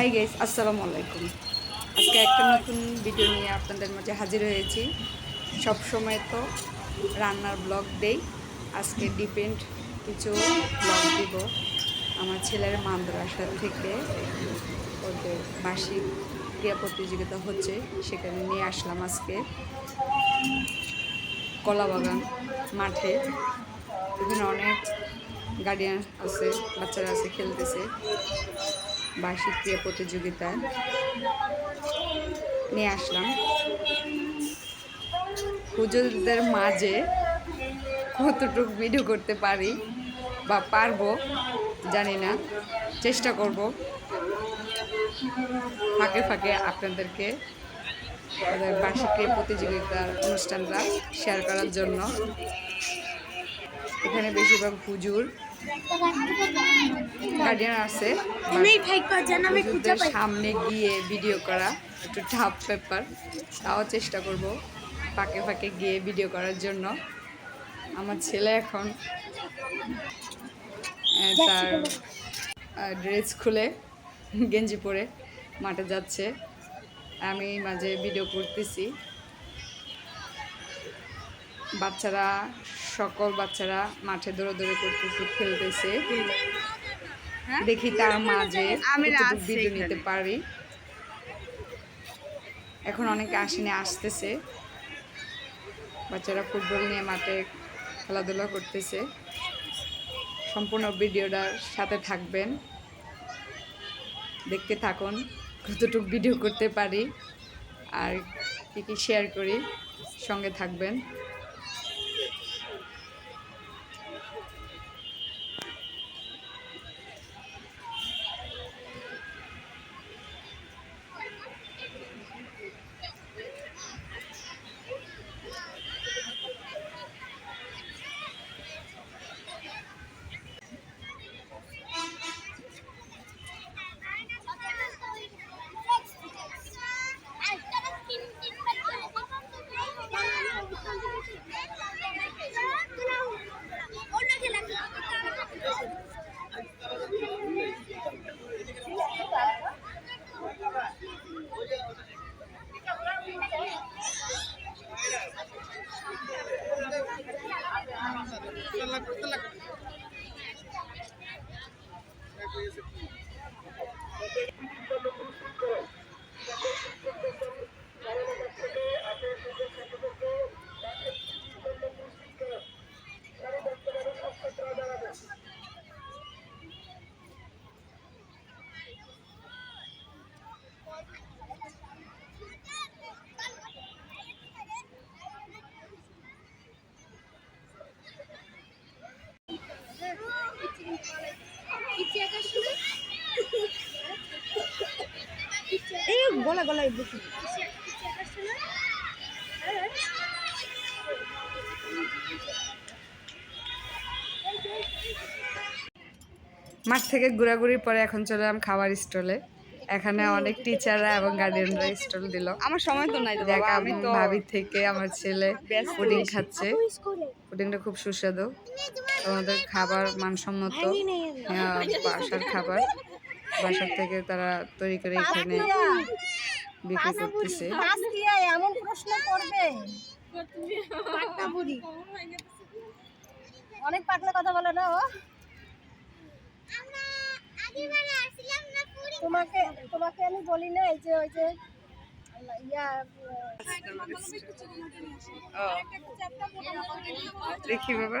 Hi guys আসসালামু আলাইকুম আজকে একটা নতুন ভিডিও নিয়ে আপনাদের মাঝে হাজির হয়েছি। সব সময় তো রান্নার ব্লগ দেই। আজকে ডিপেন্ড কিছু ব্লগ দিব। আমার ছেলের মাদ্রাসা থেকে ওদের বার্ষিক ক্রিয়া প্রতিযোগিতা হচ্ছে, সেখানে নিয়ে আসলাম আজকে। কলাবাগান মাঠে। এখানে অনেক গার্ডিয়ান আছে, বাচ্চারা আছে, খেলতেছে। বার্ষিক ক্রিয়া প্রতিযোগিতায় নিয়ে আসলাম। পুজোদের মাঝে কতটুকু ভিডিও করতে পারি বা পারব জানি না। চেষ্টা করব। ফাঁকে ফাঁকে আপনাদেরকে বার্ষিক ক্রিয়া প্রতিযোগিতার অনুষ্ঠানটা শেয়ার করার জন্য। এখানে বেশিরভাগ হুজুর গার্ডিয়ান আছে। সামনে গিয়ে ভিডিও করা একটু টাফ পেপার তাও চেষ্টা করব ফাঁকে ফাঁকে গিয়ে ভিডিও করার জন্য। আমার ছেলে এখন তার ড্রেস খুলে গেঞ্জি পরে মাঠে যাচ্ছে। আমি মাঝে ভিডিও করতেছি। বাচ্চারা সকল বাচ্চারা মাঠে দৌড়াদৌড়ি করতেছে খেলতেছে। দেখি তার মাঝে আমি ভিডিও নিতে পারি। এখন অনেকে আসেনি আসতেছে। বাচ্চারা ফুটবল নিয়ে মাঠে খেলাধুলা করতেছে। সম্পূর্ণ ভিডিওটার সাথে থাকবেন। দেখতে থাকুন কতটুকু ভিডিও করতে পারি। আর কী কী শেয়ার করি সঙ্গে থাকবেন এই গলা গলায় বেশি মাঠ থেকে ঘোরাঘুরির পরে এখন চলে এলাম খাবার স্টলে। এখানে অনেক টিচাররা এবং গার্ডিয়ানরা স্টল দিল। আমার সময় তো নাই তো দেখ আমি তো ভাবি থেকে আমার ছেলে পুডিং খাচ্ছে। পুডিংটা খুব সুস্বাদু। আমাদের খাবার মানসম্মত। আহ, বাসার খাবার। বাসার থেকে তারা তৈরি করে এখানে বিক্রি করতেছে। এমন প্রশ্ন করবে। অনেক পাকলা কথা বলে না ও? তোমাকে তোমাকে আমি বলি না এই যে ওই যে দেখি বাবা।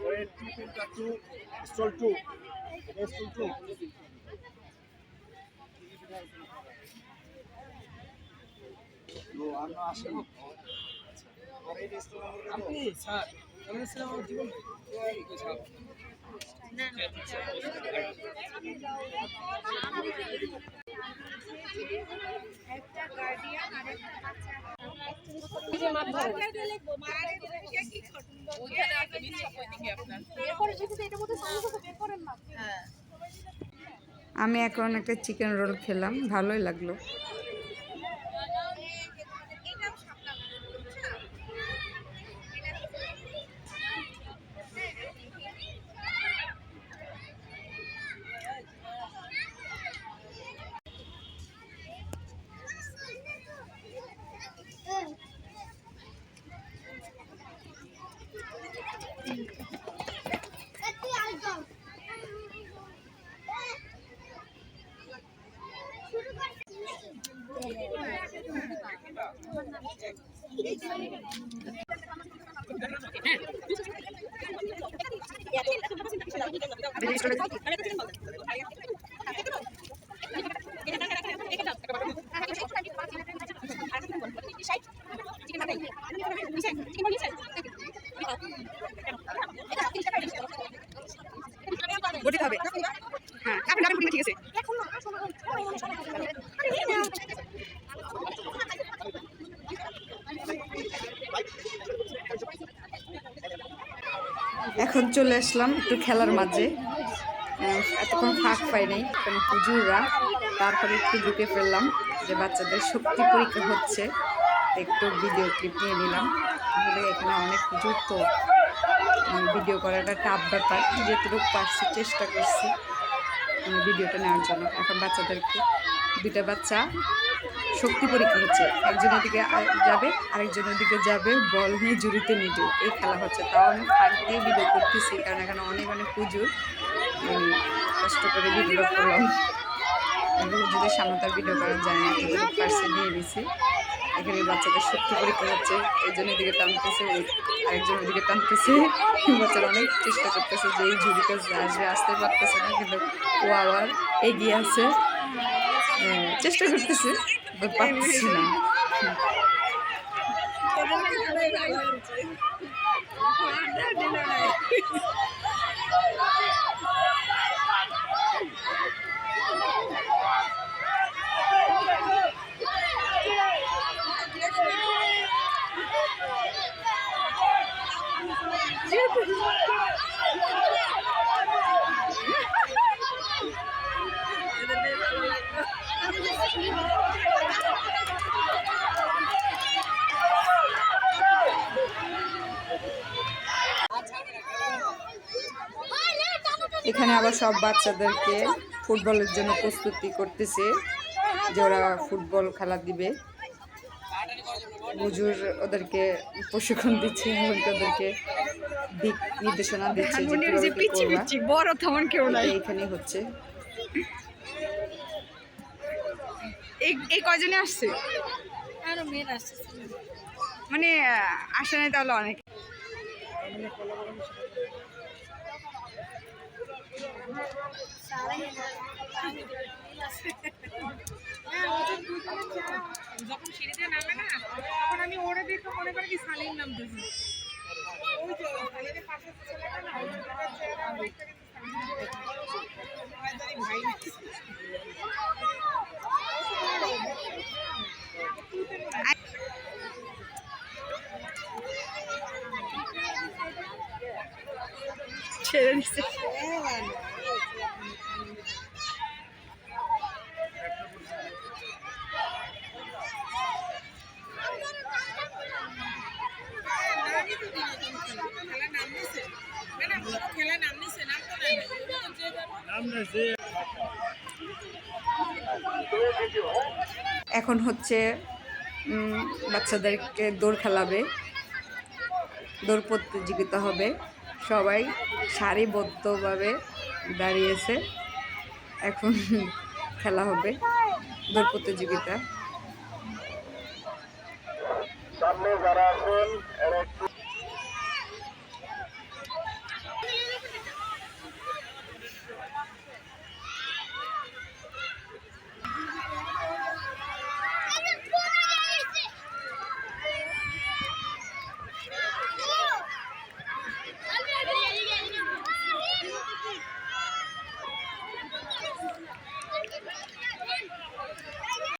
two pin two, stall two, stall two. আপনি স্যার আমি স্যার না। আমি এখন একটা চিকেন রোল খেলাম ভালোই লাগল। বটিতে এখন চলে আসলাম একটু খেলার মাঝে। এতক্ষণ ফাঁক পাই নাই কারণ হুজুররা তারপরে একটু ঢুকে ফেললাম যে বাচ্চাদের শক্তি পরীক্ষা হচ্ছে। একটু ভিডিও ক্লিপ নিয়ে নিলাম। আসলে এখানে অনেক পুজোর তো ভিডিও করাটা টাফ ব্যাপার। যেটুকু পারছি, চেষ্টা করছি ভিডিওটা নেওয়ার জন্য। এখন বাচ্চাদেরকে দুটা বাচ্চা শক্তি পরীক্ষা হচ্ছে। একজনের দিকে যাবে আরেকজনের দিকে যাবে বল নিয়ে জুড়িতে নিবে এই খেলা হচ্ছে। তাও আমি ফাঁক দিয়ে ভিডিও করতেছি কারণ এখানে অনেক অনেক পুজো কষ্ট করে ভিডিও করলাম। যদি সামনে ভিডিও করা যায় না এগুলো পার্সে দিয়ে দিছি। এখানে বাচ্চাদের শক্তি পরীক্ষা হচ্ছে। একজনের দিকে টানতেছে আরেকজনের দিকে টানতেছে। বাচ্চারা অনেক চেষ্টা করতেছে যে এই ঝুড়িটা আসবে আসতে পারতেছে না কিন্তু ও আবার এগিয়ে আছে। হ্যাঁ, চেষ্টা করতেছে। But পারতেছি না এখানে আবার সব বাচ্চাদেরকে ফুটবলের জন্য প্রস্তুতি করতেছে যে ওরা ফুটবল খেলা দিবে। হুজুর ওদেরকে প্রশিক্ষণ দিচ্ছে ওদেরকে দিক নির্দেশনা দিচ্ছে যে বড় তেমন কেউ এখানেই হচ্ছে। এই এই কয়জনে আসছে? আরও মেয়েরা আসছে মানে আসে নাই তাহলে অনেক। যখন সিঁড়িতে নামে না, তখন আমি ওরে দেখে মনে করি কি সালিম নামতেছে ওই ছেড়ে দিচ্ছে খেলা নাম নিছে না না পুরো খেলা নাম নিছে নাম তো নাই যে এখন হচ্ছে বাচ্চাদেরকে দৌড় খেলাবে। দৌড় প্রতিযোগিতা হবে। সবাই সারিবদ্ধভাবে দাঁড়িয়েছে। এখন খেলা হবে, দৌড় প্রতিযোগিতা। সামনে যারা আছেন